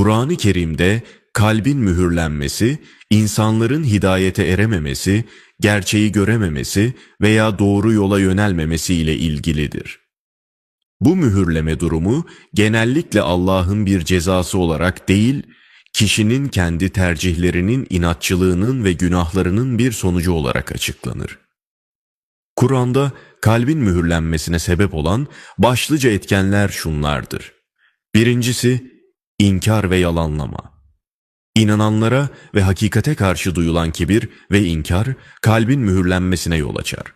Kur'an-ı Kerim'de kalbin mühürlenmesi, insanların hidayete erememesi, gerçeği görememesi veya doğru yola yönelmemesi ile ilgilidir. Bu mühürleme durumu genellikle Allah'ın bir cezası olarak değil, kişinin kendi tercihlerinin inatçılığının ve günahlarının bir sonucu olarak açıklanır. Kur'an'da kalbin mühürlenmesine sebep olan başlıca etkenler şunlardır. Birincisi, inkar ve yalanlama. İnananlara ve hakikate karşı duyulan kibir ve inkar kalbin mühürlenmesine yol açar.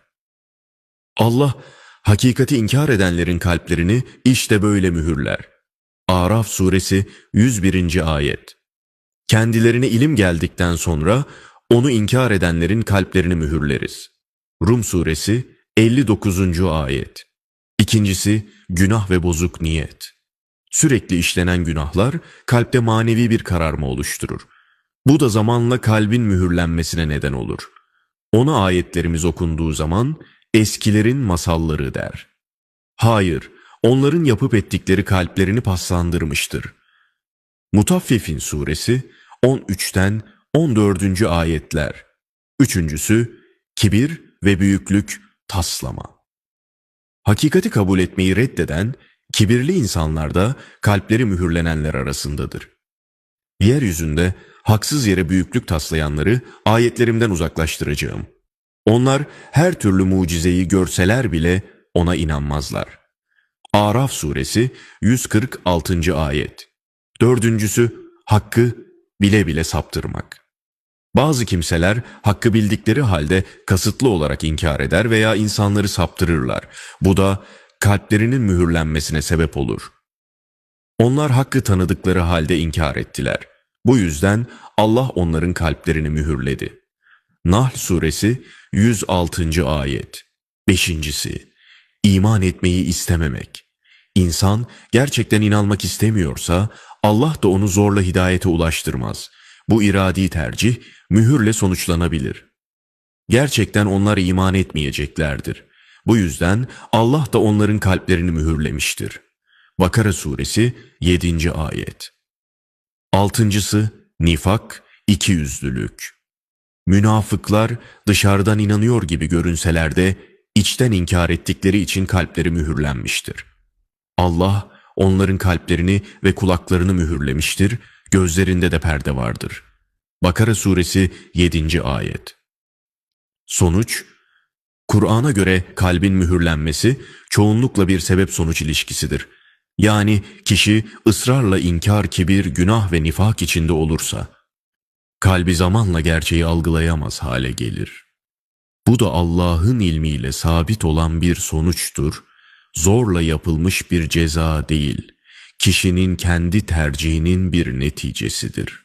Allah hakikati inkar edenlerin kalplerini işte böyle mühürler. Araf suresi 101. ayet. Kendilerine ilim geldikten sonra onu inkar edenlerin kalplerini mühürleriz. Rum suresi 59. ayet. İkincisi günah ve bozuk niyet. Sürekli işlenen günahlar kalpte manevi bir kararma oluşturur. Bu da zamanla kalbin mühürlenmesine neden olur. Ona ayetlerimiz okunduğu zaman eskilerin masalları der. Hayır, onların yapıp ettikleri kalplerini paslandırmıştır. Mutaffifin suresi 13'ten 14. ayetler. Üçüncüsü, kibir ve büyüklük taslama. Hakikati kabul etmeyi reddeden, kibirli insanlar da kalpleri mühürlenenler arasındadır. Yeryüzünde haksız yere büyüklük taslayanları ayetlerimden uzaklaştıracağım. Onlar her türlü mucizeyi görseler bile ona inanmazlar. Araf suresi 146. ayet. Dördüncüsü hakkı bile bile saptırmak. Bazı kimseler hakkı bildikleri halde kasıtlı olarak inkar eder veya insanları saptırırlar. Bu da kalplerinin mühürlenmesine sebep olur. Onlar hakkı tanıdıkları halde inkar ettiler. Bu yüzden Allah onların kalplerini mühürledi. Nahl suresi 106. ayet. Beşincisi, iman etmeyi istememek. İnsan gerçekten inanmak istemiyorsa Allah da onu zorla hidayete ulaştırmaz. Bu iradi tercih mühürle sonuçlanabilir. Gerçekten onlar iman etmeyeceklerdir. Bu yüzden Allah da onların kalplerini mühürlemiştir. Bakara suresi 7. ayet. Altıncısı nifak, ikiyüzlülük. Münafıklar dışarıdan inanıyor gibi görünseler de içten inkar ettikleri için kalpleri mühürlenmiştir. Allah onların kalplerini ve kulaklarını mühürlemiştir, gözlerinde de perde vardır. Bakara suresi 7. ayet. Sonuç, Kur'an'a göre kalbin mühürlenmesi çoğunlukla bir sebep-sonuç ilişkisidir. Yani kişi ısrarla inkar, kibir, günah ve nifak içinde olursa, kalbi zamanla gerçeği algılayamaz hale gelir. Bu da Allah'ın ilmiyle sabit olan bir sonuçtur, zorla yapılmış bir ceza değil, kişinin kendi tercihinin bir neticesidir.''